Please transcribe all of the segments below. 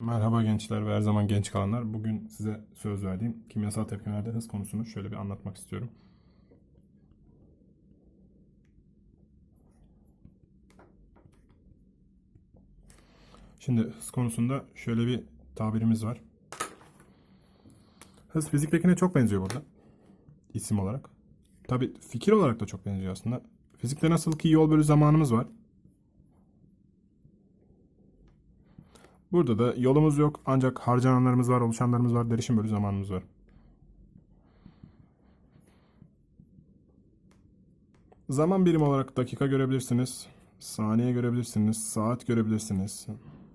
Merhaba gençler ve her zaman genç kalanlar. Bugün size söz verdiğim kimyasal tepkimelerde hız konusunu şöyle bir anlatmak istiyorum. Şimdi hız konusunda şöyle bir tabirimiz var. Hız fiziktekine çok benziyor burada. İsim olarak. Tabi fikir olarak da çok benziyor aslında. Fizikte nasıl ki yol bölü zamanımız var. Burada da yolumuz yok ancak harcananlarımız var, oluşanlarımız var, derişim bölü zamanımız var. Zaman birimi olarak dakika görebilirsiniz, saniye görebilirsiniz, saat görebilirsiniz.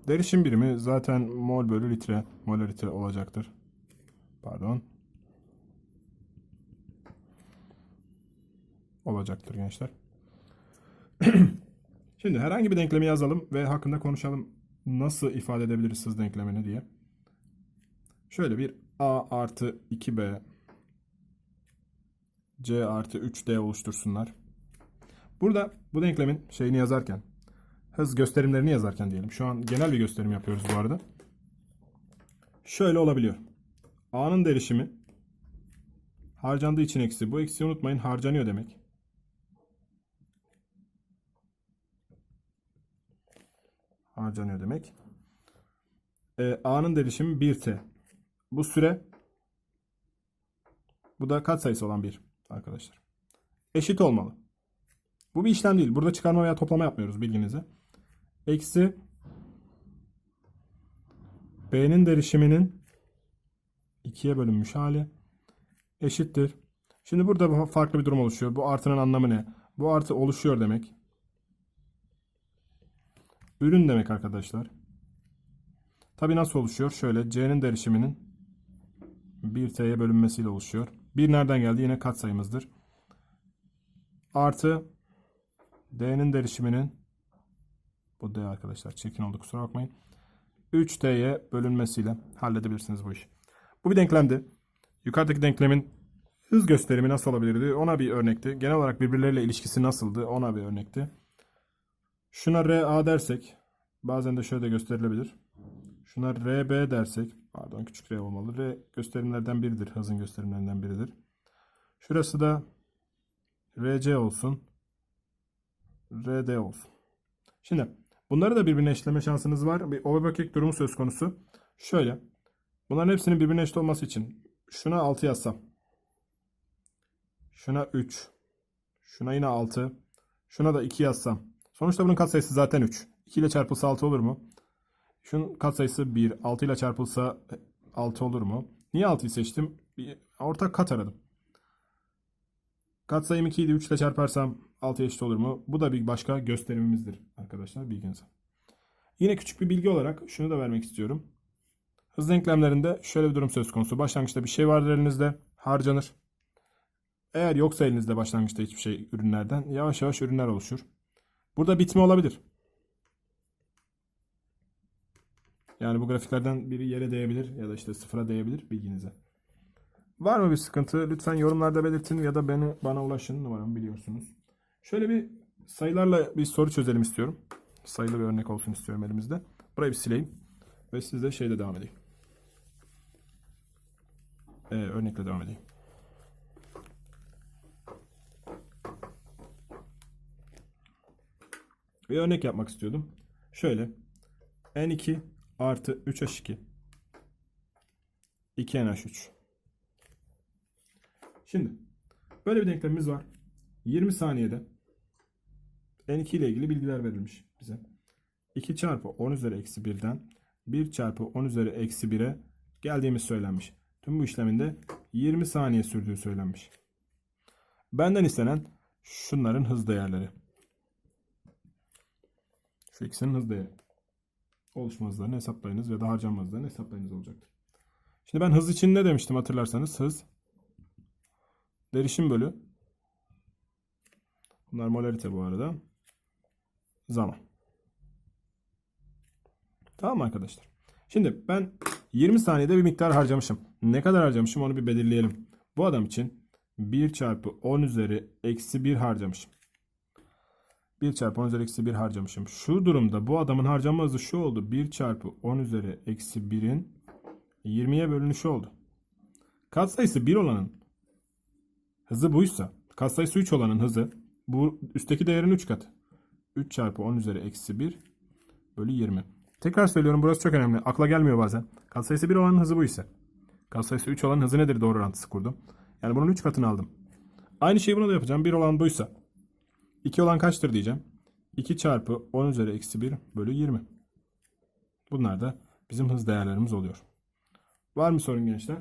Derişim birimi zaten mol bölü litre, molarite olacaktır. Pardon. Olacaktır gençler. Şimdi herhangi bir denklemi yazalım ve hakkında konuşalım. Nasıl ifade edebiliriz hız denklemini diye. Şöyle bir a artı 2b c artı 3d oluştursunlar. Burada bu denklemin şeyini yazarken hız gösterimlerini yazarken diyelim. Şu an genel bir gösterim yapıyoruz bu arada. Şöyle olabiliyor. A'nın derişimi harcandığı için eksi. Bu eksiği unutmayın harcanıyor demek. Harcanıyor demek. Ee, A'nın derişimi 1T. Bu süre bu da katsayısı olan 1 arkadaşlar. Eşit olmalı. Bu bir işlem değil. Burada çıkarma veya toplama yapmıyoruz bilginize. Eksi B'nin derişiminin 2'ye bölünmüş hali eşittir. Şimdi burada farklı bir durum oluşuyor. Bu artının anlamı ne? Bu artı oluşuyor demek. Ürün demek arkadaşlar. Tabi nasıl oluşuyor? Şöyle C'nin derişiminin 1T'ye bölünmesiyle oluşuyor. 1 nereden geldi? Yine katsayımızdır. Artı D'nin derişiminin bu D arkadaşlar çirkin oldu kusura bakmayın. 3T'ye bölünmesiyle halledebilirsiniz bu işi. Bu bir denklemdi. Yukarıdaki denklemin hız gösterimi nasıl olabilirdi? Ona bir örnekti. Genel olarak birbirleriyle ilişkisi nasıldı? Ona bir örnekti. Şuna RA dersek bazen de şöyle gösterilebilir. Şuna RB dersek pardon küçük R olmalı. R gösterimlerden biridir. Hızın gösterimlerinden biridir. Şurası da RC olsun. RD olsun. Şimdi bunları da birbirine eşitleme şansınız var. Bir overbooking durumu söz konusu. Şöyle. Bunların hepsinin birbirine eşit olması için şuna 6 yazsam. Şuna 3. Şuna yine 6. Şuna da 2 yazsam. Sonuçta bunun katsayısı zaten 3. 2 ile çarpılsa 6 olur mu? Şunun katsayısı 1. 6 ile çarpılsa 6 olur mu? Niye 6'yı seçtim? Bir ortak kat aradım. Katsayım 2 idi. 3 ile çarparsam 6'ya eşit olur mu? Bu da bir başka gösterimimizdir arkadaşlar bilginize. Yine küçük bir bilgi olarak şunu da vermek istiyorum. Hız denklemlerinde şöyle bir durum söz konusu. Başlangıçta bir şey vardır elinizde, harcanır. Eğer yoksa elinizde başlangıçta hiçbir şey ürünlerden yavaş yavaş ürünler oluşur. Burada bitme olabilir. Yani bu grafiklerden biri yere değebilir ya da işte sıfıra değebilir bilginize. Var mı bir sıkıntı? Lütfen yorumlarda belirtin ya da beni bana ulaşın. Numaramı biliyorsunuz. Şöyle bir sayılarla bir soru çözelim istiyorum. Sayılı bir örnek olsun istiyorum elimizde. Burayı bir sileyim. Ve sizle şeyle devam edeyim. Ee, örnekle devam edeyim. Bir örnek yapmak istiyordum. Şöyle. N2 artı 3H2 2NH3 Şimdi böyle bir denklemimiz var. 20 saniyede N2 ile ilgili bilgiler verilmiş bize. 2 çarpı 10 üzeri eksi 1'den 1 çarpı 10 üzeri eksi 1'e geldiğimiz söylenmiş. Tüm bu işleminde 20 saniye sürdüğü söylenmiş. Benden istenen şunların hız değerleri. Şu ikisinin hız değeri. Oluşma hızlarını hesaplayınız ya da harcanma hızlarını hesaplayınız olacaktır. Şimdi ben hız için ne demiştim hatırlarsanız? Hız derişim bölü bunlar molarite bu arada zaman. Tamam mı arkadaşlar? Şimdi ben 20 saniyede bir miktar harcamışım. Ne kadar harcamışım onu bir belirleyelim. Bu adam için 1 çarpı 10 üzeri eksi 1 harcamışım. 1 çarpı 10 üzeri eksi 1 harcamışım. Şu durumda bu adamın harcama hızı şu oldu. 1 çarpı 10 üzeri eksi 1'in 20'ye bölünüşü oldu. Katsayısı 1 olanın hızı buysa katsayısı 3 olanın hızı bu üstteki değerin 3 katı. 3 çarpı 10 üzeri eksi 1 bölü 20. Tekrar söylüyorum burası çok önemli. Akla gelmiyor bazen. Katsayısı 1 olanın hızı bu ise. Katsayısı 3 olanın hızı nedir doğru orantısı kurdum. Yani bunun 3 katını aldım. Aynı şeyi buna da yapacağım. 1 olan buysa. 2 olan kaçtır diyeceğim. 2 çarpı 10 üzeri eksi 1 bölü 20. Bunlar da bizim hız değerlerimiz oluyor. Var mı sorun gençler?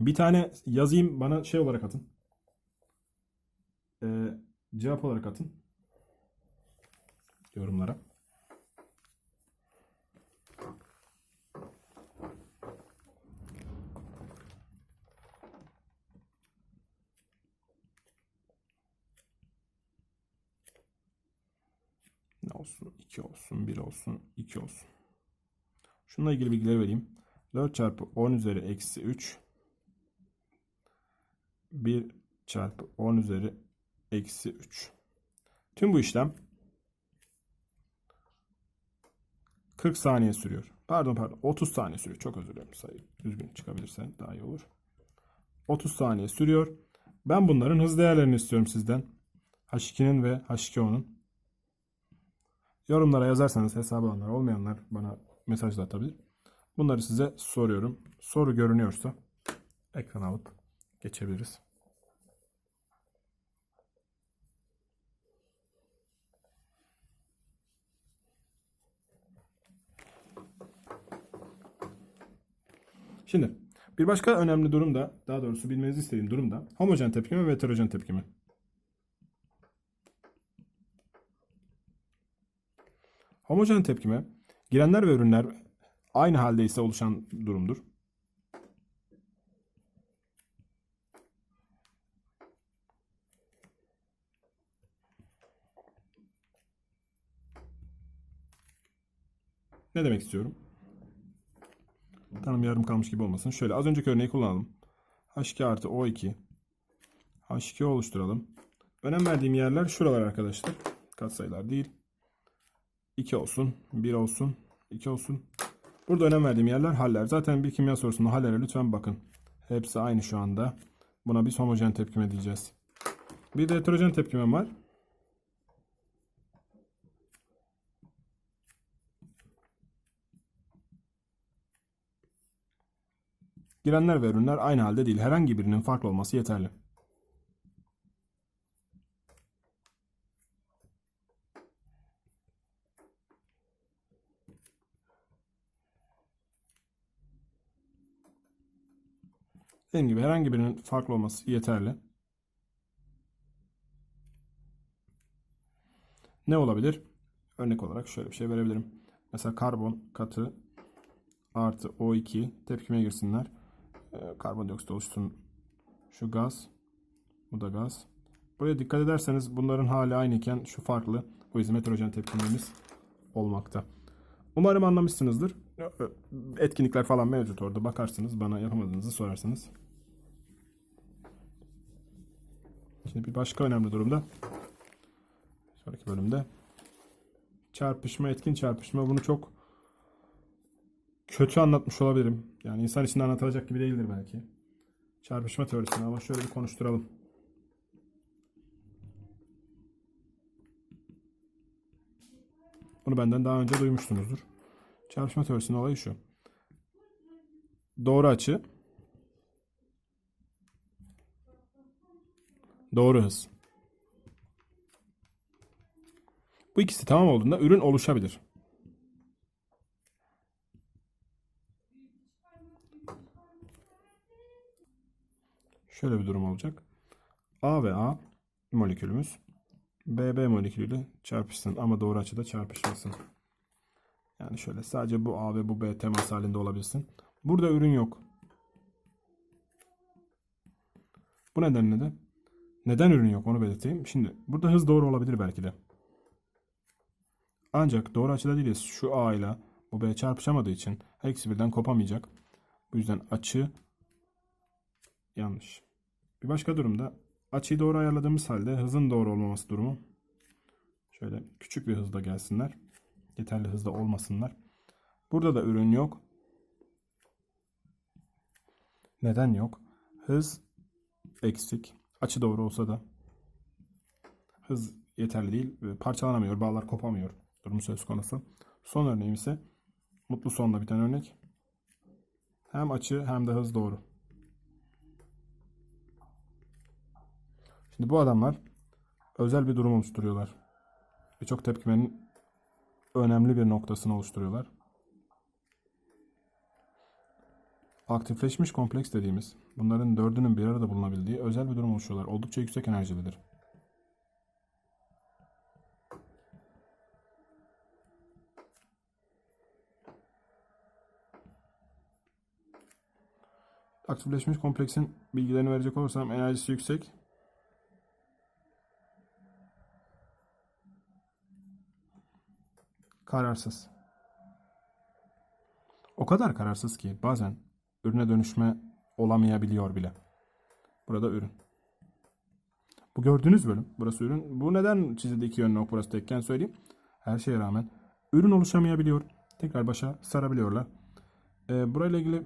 Bir tane yazayım bana şey olarak atın. Ee, cevap olarak atın. Yorumlara. Ne olsun? 2 olsun, 1 olsun, 2 olsun. Şununla ilgili bilgileri vereyim. 4 çarpı 10 üzeri eksi 3 1 çarpı 10 üzeri eksi 3. Tüm bu işlem 40 saniye sürüyor. Pardon pardon 30 saniye sürüyor. Çok özür dilerim sayı. Düzgün çıkabilirse daha iyi olur. 30 saniye sürüyor. Ben bunların hız değerlerini istiyorum sizden. H2'nin ve H2O'nun. Yorumlara yazarsanız hesabı olanlar olmayanlar bana mesaj atabilir. Bunları size soruyorum. Soru görünüyorsa ekran alıp geçebiliriz. Şimdi bir başka önemli durum da daha doğrusu bilmenizi istediğim durum da homojen tepkime ve heterojen tepkime. Homojen tepkime girenler ve ürünler aynı halde ise oluşan durumdur. Ne demek istiyorum? Tanım yarım kalmış gibi olmasın. Şöyle az önceki örneği kullanalım. H2 artı O2 H2 oluşturalım. Önem verdiğim yerler şuralar arkadaşlar. Katsayılar değil. 2 olsun, 1 olsun, 2 olsun. Burada önem verdiğim yerler haller. Zaten bir kimya sorusunda hallere lütfen bakın. Hepsi aynı şu anda. Buna biz homojen tepkime diyeceğiz. Bir de heterojen tepkime var. Girenler ve ürünler aynı halde değil. Herhangi birinin farklı olması yeterli. Dediğim gibi herhangi birinin farklı olması yeterli. Ne olabilir? Örnek olarak şöyle bir şey verebilirim. Mesela karbon katı artı O2 tepkime girsinler. Ee, karbondioksit oluşsun. Şu gaz. Bu da gaz. Buraya dikkat ederseniz bunların hali aynıyken şu farklı. Bu bizim heterojen tepkimemiz olmakta. Umarım anlamışsınızdır. Etkinlikler falan mevcut orada. Bakarsınız bana yapamadığınızı sorarsanız. Şimdi bir başka önemli durumda. Sonraki bölümde. Çarpışma, etkin çarpışma. Bunu çok kötü anlatmış olabilirim. Yani insan içinde anlatılacak gibi değildir belki. Çarpışma teorisini ama şöyle bir konuşturalım. Bunu benden daha önce duymuştunuzdur. Çarpışma teorisinin olayı şu. Doğru açı doğru hız. Bu ikisi tamam olduğunda ürün oluşabilir. Şöyle bir durum olacak. A ve A molekülümüz BB molekülüyle çarpışsın ama doğru açıda çarpışmasın. Yani şöyle sadece bu A ve bu B temas halinde olabilsin. Burada ürün yok. Bu nedenle de neden ürün yok onu belirteyim. Şimdi burada hız doğru olabilir belki de. Ancak doğru açıda değiliz. Şu A ile bu B çarpışamadığı için her ikisi birden kopamayacak. Bu yüzden açı yanlış. Bir başka durumda açıyı doğru ayarladığımız halde hızın doğru olmaması durumu. Şöyle küçük bir hızda gelsinler. Yeterli hızda olmasınlar. Burada da ürün yok. Neden yok? Hız eksik. Açı doğru olsa da hız yeterli değil. Parçalanamıyor. Bağlar kopamıyor. Durum söz konusu. Son örneğim ise mutlu sonla biten örnek. Hem açı hem de hız doğru. Şimdi bu adamlar özel bir durum oluşturuyorlar. Birçok tepkimenin önemli bir noktasını oluşturuyorlar. Aktifleşmiş kompleks dediğimiz, bunların dördünün bir arada bulunabildiği özel bir durum oluşuyorlar. Oldukça yüksek enerjilidir. Aktifleşmiş kompleksin bilgilerini verecek olursam enerjisi yüksek. Kararsız. O kadar kararsız ki bazen ürüne dönüşme olamayabiliyor bile. Burada ürün. Bu gördüğünüz bölüm. Burası ürün. Bu neden çizildi iki yönlü ok burası tekken söyleyeyim. Her şeye rağmen ürün oluşamayabiliyor. Tekrar başa sarabiliyorlar. Ee, burayla ilgili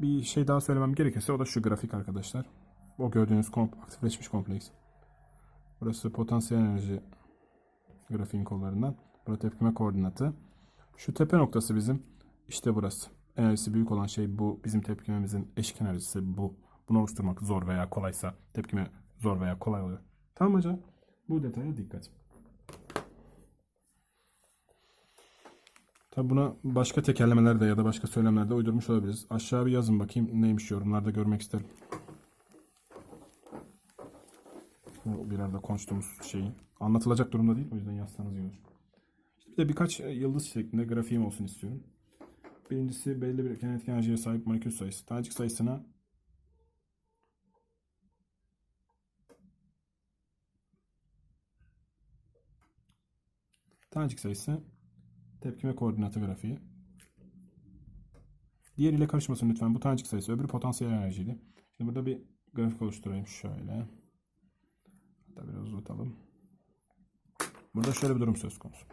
bir şey daha söylemem gerekirse o da şu grafik arkadaşlar. O gördüğünüz komp aktifleşmiş kompleks. Burası potansiyel enerji grafiğin kollarından. Burada tepkime koordinatı. Şu tepe noktası bizim. İşte burası. Enerjisi büyük olan şey bu. Bizim tepkimemizin eşik enerjisi bu. Bunu oluşturmak zor veya kolaysa tepkime zor veya kolay oluyor. Tamam hocam. Bu detaya dikkat. Tabi buna başka tekerlemeler de ya da başka söylemler de uydurmuş olabiliriz. Aşağı bir yazın bakayım neymiş yorumlarda görmek isterim. Bu bir arada konuştuğumuz şeyi. Anlatılacak durumda değil. O yüzden yazsanız iyi olur. İşte bir de birkaç yıldız şeklinde grafiğim olsun istiyorum. Birincisi belli bir kinetik enerjiye sahip molekül sayısı. Tanecik sayısına tanecik sayısı tepkime koordinatı grafiği. Diğeriyle karışmasın lütfen. Bu tanecik sayısı. Öbürü potansiyel enerjiydi. Şimdi burada bir grafik oluşturayım şöyle. Hatta biraz uzatalım. Burada şöyle bir durum söz konusu.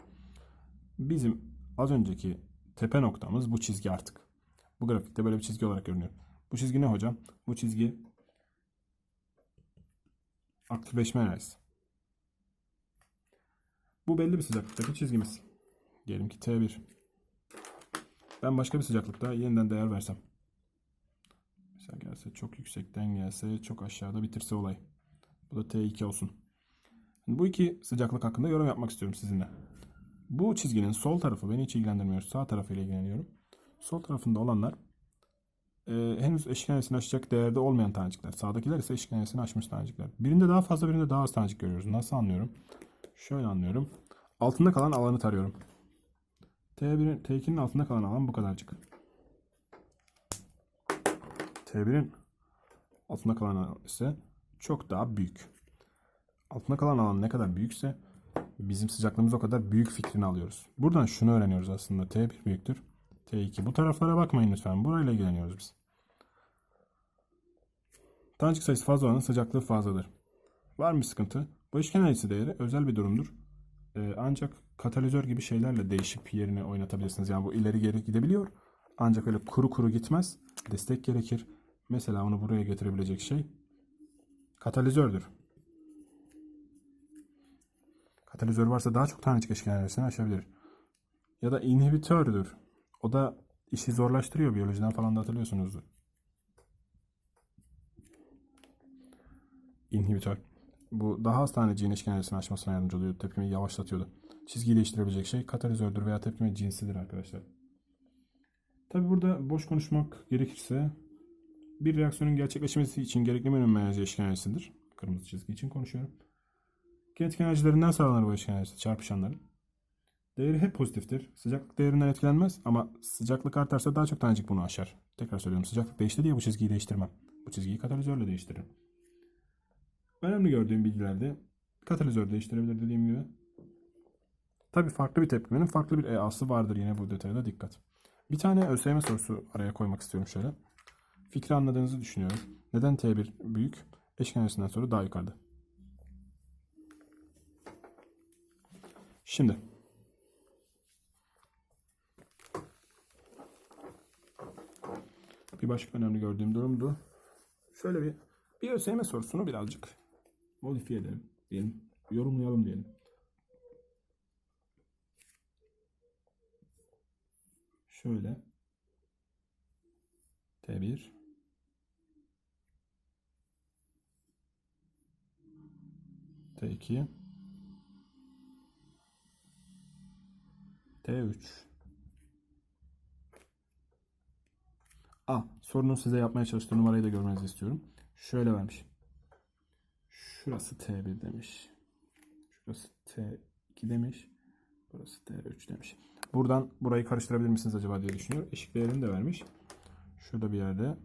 Bizim az önceki tepe noktamız bu çizgi artık. Bu grafikte böyle bir çizgi olarak görünüyor. Bu çizgi ne hocam? Bu çizgi aktifleşme enerjisi. Bu belli bir sıcaklıktaki çizgimiz. Diyelim ki T1. Ben başka bir sıcaklıkta yeniden değer versem. Mesela gelse çok yüksekten gelse çok aşağıda bitirse olay. Bu da T2 olsun. Bu iki sıcaklık hakkında yorum yapmak istiyorum sizinle. Bu çizginin sol tarafı beni hiç ilgilendirmiyor. Sağ tarafıyla ilgileniyorum. Sol tarafında olanlar e, henüz eşik enerjisini aşacak değerde olmayan tanecikler. Sağdakiler ise eşik enerjisini aşmış tanecikler. Birinde daha fazla birinde daha az tanecik görüyoruz. Nasıl anlıyorum? Şöyle anlıyorum. Altında kalan alanı tarıyorum. T1'in, T2'nin altında kalan alan bu kadarcık. T1'in altında kalan alan ise çok daha büyük. Altında kalan alan ne kadar büyükse bizim sıcaklığımız o kadar büyük fikrini alıyoruz. Buradan şunu öğreniyoruz aslında. T1 büyüktür. T2. Bu taraflara bakmayın lütfen. Burayla ilgileniyoruz biz. Tanecik sayısı fazla olanın sıcaklığı fazladır. Var mı sıkıntı? Bu eşkenar enerjisi değeri özel bir durumdur. Ee, ancak katalizör gibi şeylerle değişip yerine oynatabilirsiniz. Yani bu ileri geri gidebiliyor. Ancak öyle kuru kuru gitmez. Destek gerekir. Mesela onu buraya getirebilecek şey katalizördür. Katalizör varsa daha çok tanecik eşkenar enerjisini aşabilir. Ya da inhibitördür. O da işi zorlaştırıyor biyolojiden falan da hatırlıyorsunuzdur. İnhibitör. Bu daha az taneciğin eşkenar enerjisini aşmasına yardımcı oluyor. Tepkimeyi yavaşlatıyordu. Çizgiyi değiştirebilecek şey katalizördür veya tepkime cinsidir arkadaşlar. Tabi burada boş konuşmak gerekirse bir reaksiyonun gerçekleşmesi için gerekli minimum enerji eşkenar enerjisidir. Kırmızı çizgi için konuşuyorum. Kinetik enerjilerinden sağlanır bu eşkenar enerjisi çarpışanların. Değeri hep pozitiftir. Sıcaklık değerinden etkilenmez ama sıcaklık artarsa daha çok tanecik bunu aşar. Tekrar söylüyorum sıcaklık değişti diye bu çizgiyi değiştirmem. Bu çizgiyi katalizörle değiştiririm. Önemli gördüğüm bilgilerde katalizör değiştirebilir dediğim gibi. Tabi farklı bir tepkimenin farklı bir EA'sı vardır yine bu detaya da dikkat. Bir tane ÖSYM sorusu araya koymak istiyorum şöyle. Fikri anladığınızı düşünüyorum. Neden T1 büyük? Eşkenarisinden sonra daha yukarıda. Şimdi bir başka önemli gördüğüm durumdu. Şöyle bir bir ÖSYM sorusunu birazcık modifiye edelim diyelim. Yorumlayalım diyelim. Şöyle T1 T2 T3 A. Sorunun size yapmaya çalıştığı numarayı da görmenizi istiyorum. Şöyle vermiş. Şurası T1 demiş. Şurası T2 demiş. Burası T3 demiş. Buradan burayı karıştırabilir misiniz acaba diye düşünüyorum. Eşik değerini de vermiş. Şurada bir yerde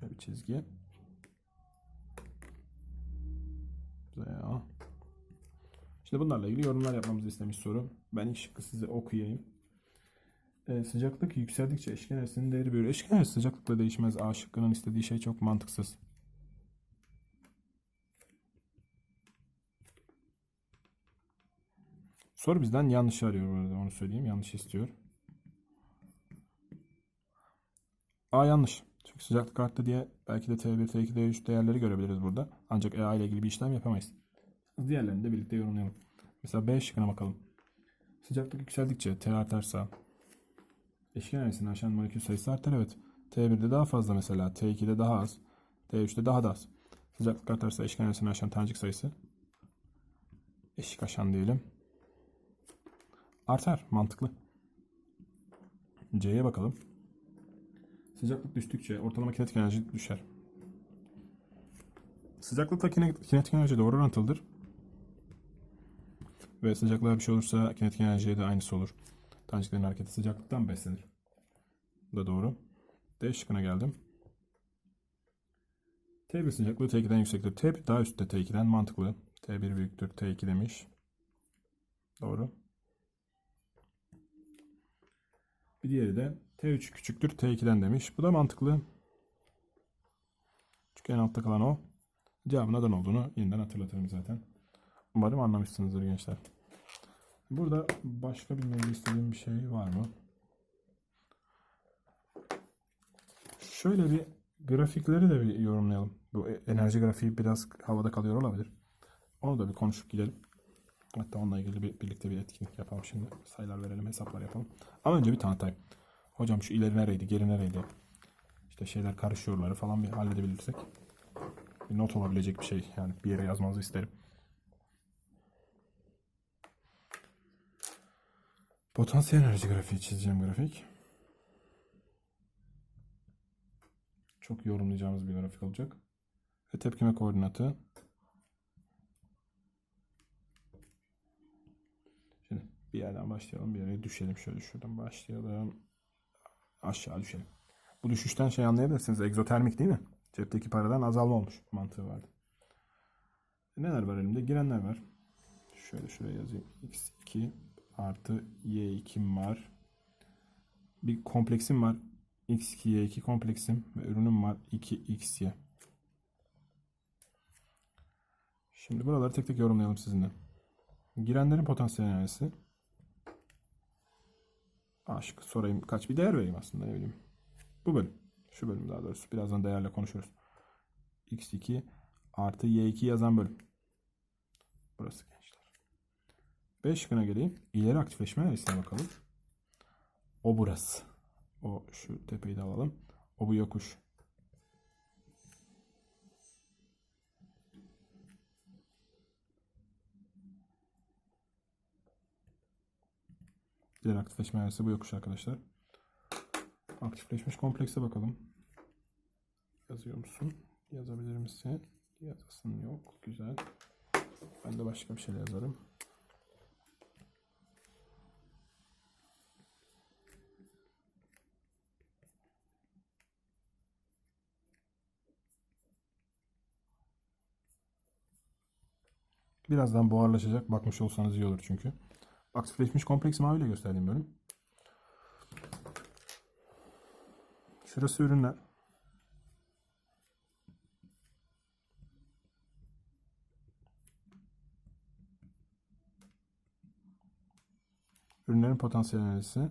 şöyle bir çizgi. Veya Şimdi bunlarla ilgili yorumlar yapmamızı istemiş soru. Ben ilk şıkkı size okuyayım. Ee, sıcaklık yükseldikçe enerjisinin değeri büyür. Eşik enerjisi sıcaklıkla değişmez. A şıkkının istediği şey çok mantıksız. Soru bizden yanlış arıyor bu arada onu söyleyeyim. Yanlış istiyor. A yanlış. Çünkü sıcaklık arttı diye belki de T1, T2, T3 değerleri görebiliriz burada. Ancak EA ile ilgili bir işlem yapamayız. Diğerlerini de birlikte yorumlayalım. Mesela B şıkkına bakalım. Sıcaklık yükseldikçe T artarsa eşik enerjisini aşan molekül sayısı artar evet. T1'de daha fazla mesela. T2'de daha az. T3'te daha da az. Sıcaklık artarsa eşik enerjisini aşan tanecik sayısı eşik aşan diyelim. Artar. Mantıklı. C'ye bakalım. Sıcaklık düştükçe ortalama kinetik enerji düşer. Sıcaklıkla kine- kinetik enerji doğru orantılıdır. Ve sıcaklığa bir şey olursa kinetik enerjiye de aynısı olur. Taneciklerin hareketi sıcaklıktan beslenir. Bu da doğru. D şıkkına geldim. T1 sıcaklığı T2'den yüksektir. T1 daha üstte T2'den mantıklı. T1 büyüktür T2 demiş. Doğru. Bir diğeri de T3 küçüktür T2'den demiş. Bu da mantıklı. Çünkü en altta kalan o. Cevabın neden olduğunu yeniden hatırlatırım zaten. Umarım anlamışsınızdır gençler. Burada başka bilmenizi istediğim bir şey var mı? Şöyle bir grafikleri de bir yorumlayalım. Bu e- enerji grafiği biraz havada kalıyor olabilir. Onu da bir konuşup gidelim. Hatta onunla ilgili bir, birlikte bir etkinlik yapalım şimdi. Sayılar verelim, hesaplar yapalım. Ama önce bir tanıtayım. Hocam şu ileri nereydi, geri nereydi? İşte şeyler karışıyorları falan bir halledebilirsek. Bir not olabilecek bir şey. Yani bir yere yazmanızı isterim. Potansiyel enerji grafiği çizeceğim grafik. Çok yorumlayacağımız bir grafik olacak. Ve tepkime koordinatı. Şimdi bir yerden başlayalım. Bir yere düşelim. Şöyle şuradan başlayalım. Aşağı düşelim. Bu düşüşten şey anlayabilirsiniz. Egzotermik değil mi? Cepteki paradan azalma olmuş. Mantığı vardı. Neler var elimde? Girenler var. Şöyle şuraya yazayım. X2 artı Y2 var. Bir kompleksim var. X2 Y2 kompleksim ve ürünüm var 2XY. Şimdi buraları tek tek yorumlayalım sizinle. Girenlerin potansiyel enerjisi. Aşk sorayım kaç bir değer vereyim aslında ne bileyim. Bu bölüm. Şu bölüm daha doğrusu. Birazdan değerle konuşuruz. X2 artı Y2 yazan bölüm. Burası 5 şıkkına geleyim. İleri aktifleşme enerjisine bakalım. O burası. O şu tepeyi de alalım. O bu yokuş. İleri aktifleşme enerjisi bu yokuş arkadaşlar. Aktifleşmiş komplekse bakalım. Yazıyor musun? Yazabilir misin? Yazasın yok. Güzel. Ben de başka bir şey yazarım. Birazdan buharlaşacak. Bakmış olsanız iyi olur çünkü. Aktifleşmiş kompleks maviyle gösterdiğim bölüm. Şurası ürünler. Ürünlerin potansiyel enerjisi.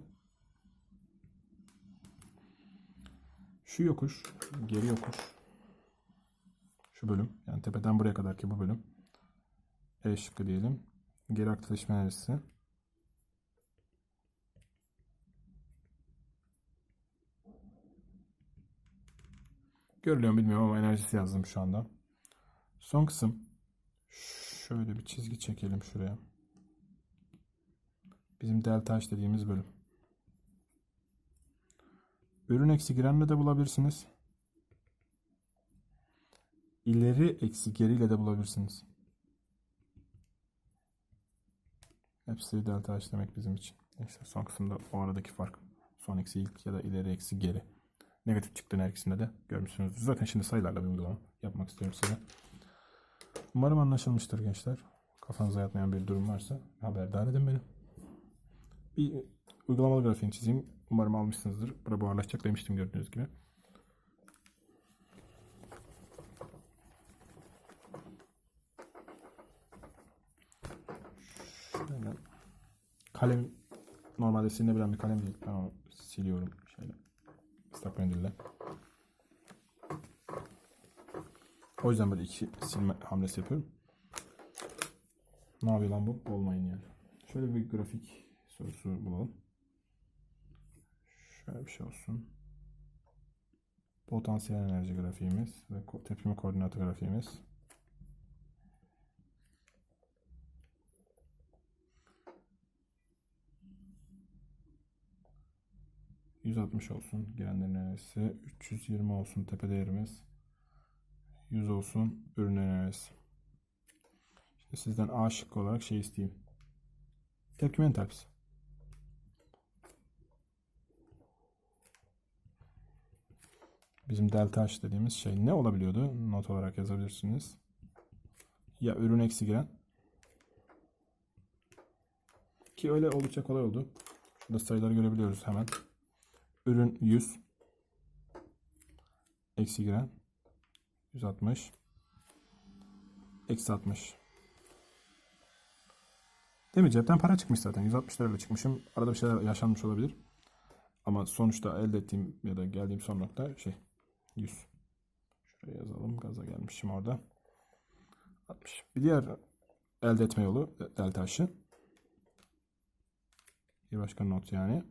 Şu yokuş, geri yokuş. Şu bölüm, yani tepeden buraya kadar ki bu bölüm. E şıkkı diyelim. Geri aktarışma enerjisi. Görülüyor mu bilmiyorum ama enerjisi yazdım şu anda. Son kısım. Şöyle bir çizgi çekelim şuraya. Bizim delta H dediğimiz bölüm. Ürün eksi girenle de bulabilirsiniz. İleri eksi geriyle de bulabilirsiniz. Hepsi delta H demek bizim için. Neyse son kısımda o aradaki fark. Son eksi ilk ya da ileri eksi geri. Negatif çıktığın her ikisinde de görmüşsünüzdür. Zaten şimdi sayılarla bir uygulama yapmak istiyorum size. Umarım anlaşılmıştır gençler. Kafanıza yatmayan bir durum varsa haberdar edin beni. Bir uygulamalı grafiğini çizeyim. Umarım almışsınızdır. Burada buharlaşacak demiştim gördüğünüz gibi. Şöyle. Kalem normalde silinebilen bir kalem değil. Ben onu siliyorum. Şöyle. Islak mendille. O yüzden böyle iki silme hamlesi yapıyorum. Ne yapıyor lan bu? Olmayın yani. Şöyle bir grafik sorusu bulalım. Şöyle bir şey olsun. Potansiyel enerji grafiğimiz ve tepkime koordinatı grafiğimiz. ...160 olsun girenlerin enerjisi... ...320 olsun tepe değerimiz... ...100 olsun ürün enerjisi... ...şimdi sizden A şıkkı olarak şey isteyeyim... ...tepkime entalpisi... Bizim delta H dediğimiz şey ne olabiliyordu? Not olarak yazabilirsiniz. Ya ürün eksi giren. Ki öyle oldukça kolay oldu. Şurada sayıları görebiliyoruz hemen. Ürün 100. Eksi giren. 160. Eksi 60. Değil mi? Cepten para çıkmış zaten. 160 lirayla çıkmışım. Arada bir şeyler yaşanmış olabilir. Ama sonuçta elde ettiğim ya da geldiğim son nokta şey 100. Şuraya yazalım. Gaza gelmişim orada. 60. Bir diğer elde etme yolu delta H'ı. Bir başka not yani.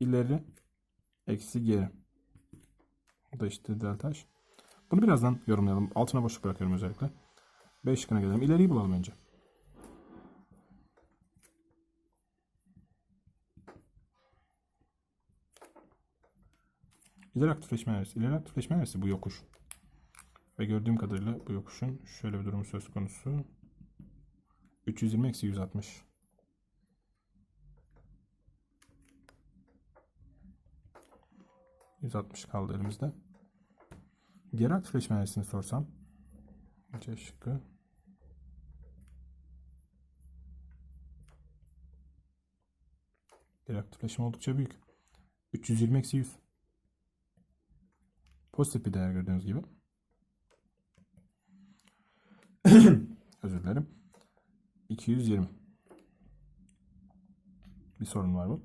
İleri eksi geri. Bu da işte delta H. Bunu birazdan yorumlayalım. Altına boşluk bırakıyorum özellikle. 5 şıkkına gelelim. İleriyi bulalım önce. İleri aktifleşme enerjisi. İleri aktifleşme enerjisi bu yokuş. Ve gördüğüm kadarıyla bu yokuşun şöyle bir durumu söz konusu. 320 eksi 160. ...160 kaldı elimizde. Geri aktifleşme enerjisini sorsam... C şıkkı... Geri aktifleşme oldukça büyük. 320 eksi 100. Pozitif bir değer gördüğünüz gibi. Özür dilerim. 220. Bir sorun var mı?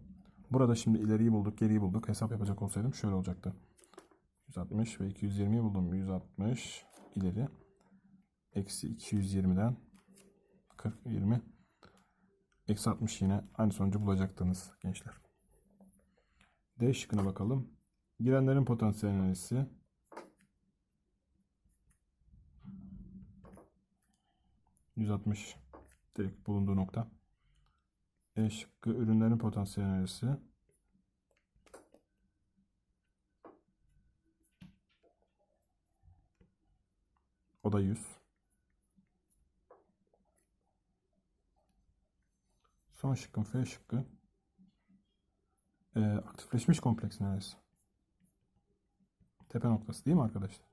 Burada şimdi ileriyi bulduk, geriyi bulduk. Hesap yapacak olsaydım şöyle olacaktı. 160 ve 220'yi buldum. 160 ileri. Eksi 220'den 40, 20. Eksi 60 yine aynı sonucu bulacaktınız gençler. D şıkkına bakalım. Girenlerin potansiyel enerjisi %60 direkt bulunduğu nokta. E şıkkı ürünlerin potansiyel enerjisi. O da 100. Son şıkkın F şıkkı. Ee, aktifleşmiş kompleks enerjisi. Tepe noktası değil mi arkadaşlar?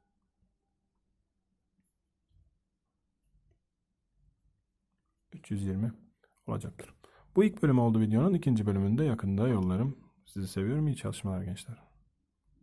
...320 olacaktır. Bu ilk bölüm oldu videonun. ikinci bölümünde yakında yollarım. Sizi seviyorum. İyi çalışmalar gençler.